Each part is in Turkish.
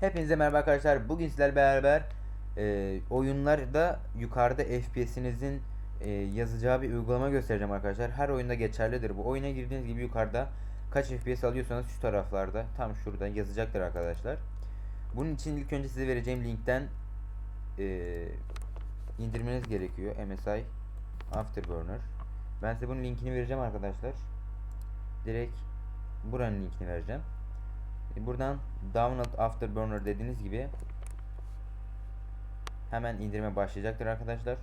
Hepinize merhaba arkadaşlar. Bugün sizlerle beraber e, oyunlarda yukarıda FPS'inizin e, yazacağı bir uygulama göstereceğim arkadaşlar. Her oyunda geçerlidir bu. Oyuna girdiğiniz gibi yukarıda kaç FPS alıyorsanız şu taraflarda tam şurada yazacaktır arkadaşlar. Bunun için ilk önce size vereceğim linkten e, indirmeniz gerekiyor. MSI Afterburner. Ben size bunun linkini vereceğim arkadaşlar. Direkt buranın linkini vereceğim. E, Buradan Download Afterburner dediğiniz gibi hemen indirme başlayacaktır arkadaşlar.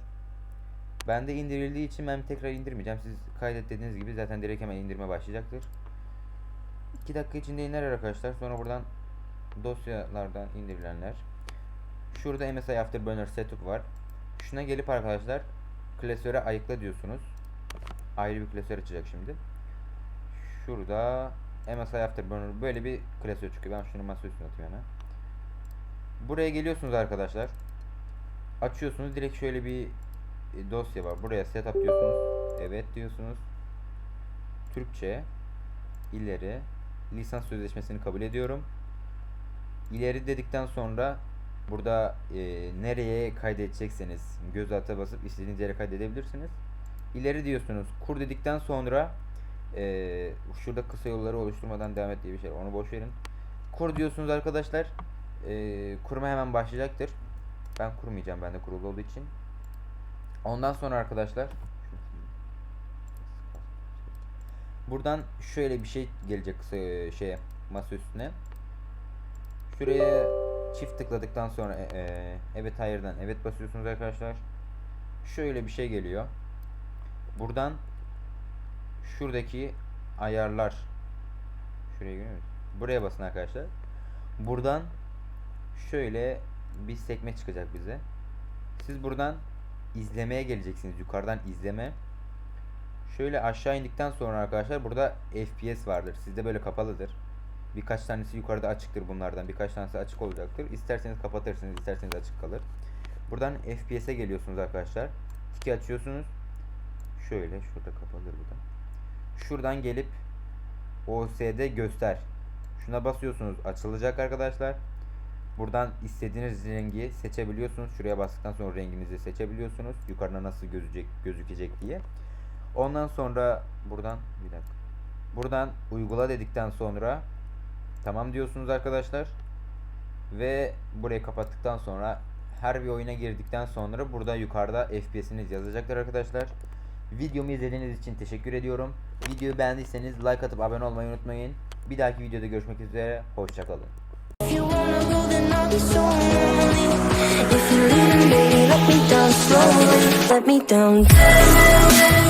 Bende indirildiği için ben tekrar indirmeyeceğim. Siz kaydet dediğiniz gibi zaten direkt hemen indirme başlayacaktır. 2 dakika içinde iner arkadaşlar. Sonra buradan dosyalardan indirilenler. Şurada MSI Afterburner Setup var. Şuna gelip arkadaşlar klasöre ayıkla diyorsunuz. Ayrı bir klasör açacak şimdi. Şurada MSI Afterburner böyle bir klasör çıkıyor. Ben şunu masa üstüne atayım hemen. Buraya geliyorsunuz arkadaşlar. Açıyorsunuz. Direkt şöyle bir dosya var. Buraya setup diyorsunuz. Evet diyorsunuz. Türkçe ileri lisans sözleşmesini kabul ediyorum. İleri dedikten sonra burada e, nereye kaydedecekseniz göz alta basıp istediğiniz yere kaydedebilirsiniz. İleri diyorsunuz. Kur dedikten sonra e, şurada kısa yolları oluşturmadan devam et diye bir şey var. Onu boş verin. Kur diyorsunuz arkadaşlar. E, kurma hemen başlayacaktır. Ben kurmayacağım bende kurulu olduğu için. Ondan sonra arkadaşlar buradan şöyle bir şey gelecek e, şeye masa üstüne. Şuraya çift tıkladıktan sonra e, e, evet hayırdan evet basıyorsunuz arkadaşlar. Şöyle bir şey geliyor. Buradan şuradaki ayarlar şuraya görüyor musunuz? Buraya basın arkadaşlar. Buradan şöyle bir sekme çıkacak bize. Siz buradan izlemeye geleceksiniz. Yukarıdan izleme. Şöyle aşağı indikten sonra arkadaşlar burada FPS vardır. Sizde böyle kapalıdır. Birkaç tanesi yukarıda açıktır bunlardan. Birkaç tanesi açık olacaktır. İsterseniz kapatırsınız, isterseniz açık kalır. Buradan FPS'e geliyorsunuz arkadaşlar. Tiki açıyorsunuz. Şöyle şurada kapalıdır bu da. Şuradan gelip OSD göster. Şuna basıyorsunuz. Açılacak arkadaşlar. Buradan istediğiniz rengi seçebiliyorsunuz. Şuraya bastıktan sonra renginizi seçebiliyorsunuz. Yukarıda nasıl gözecek, gözükecek diye. Ondan sonra buradan bir dakika. Buradan uygula dedikten sonra tamam diyorsunuz arkadaşlar. Ve burayı kapattıktan sonra her bir oyuna girdikten sonra burada yukarıda FPS'iniz yazacaktır arkadaşlar. Videomu izlediğiniz için teşekkür ediyorum. Videoyu beğendiyseniz like atıp abone olmayı unutmayın. Bir dahaki videoda görüşmek üzere. Hoşçakalın. Let me down.